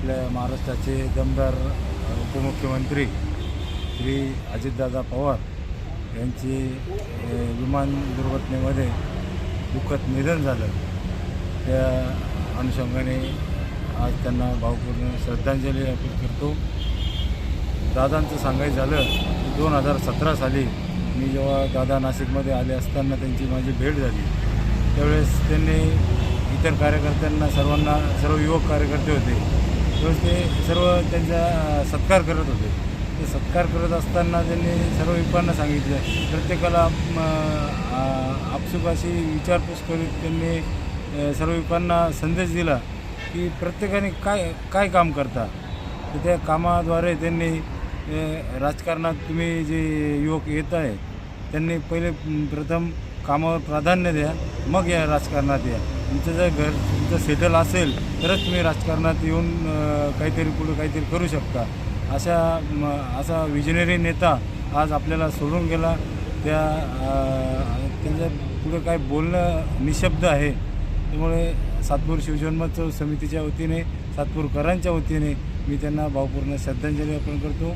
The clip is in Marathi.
आपल्या महाराष्ट्राचे दमदार उपमुख्यमंत्री श्री अजितदादा पवार यांचे विमान दुर्घटनेमध्ये दुःखद निधन झालं. त्या अनुषंगाने आज त्यांना भावपूर्ण श्रद्धांजली अर्पित करतो. दादांचं सांगायचं झालं की दोन हजार सतरा साली मी जेव्हा दादा नाशिकमध्ये आले असताना त्यांची माझी भेट झाली. त्यावेळेस त्यांनी इतर कार्यकर्त्यांना सर्वांना सर्व युवक कार्यकर्ते होते. त्यावेळेस ते सर्व त्यांचा सत्कार करत होते. ते सत्कार करत असताना त्यांनी सर्व विपांना सांगितलं. प्रत्येकाला आपसुकाशी विचारपूस करीत त्यांनी सर्व विपांना संदेश दिला की प्रत्येकाने काय काय काम करता? तर त्या कामाद्वारे त्यांनी राजकारणात तुम्ही जे युवक येत आहे त्यांनी पहिले प्रथम कामावर प्राधान्य द्या मग या राजकारणात या. तुमचं जर घर तुमचं सेटल असेल तरच तुम्ही राजकारणात येऊन काहीतरी पुढं काहीतरी करू शकता. अशा म, असा विजनरी नेता आज आपल्याला सोडून गेला. त्या त्यांच्या पुढं काय बोलणं निशब्द आहे. त्यामुळे सातपूर शिवजन्मोत्सव समितीच्या वतीने सातपूरकरांच्या वतीने मी त्यांना भावपूर्ण श्रद्धांजली अर्पण करतो.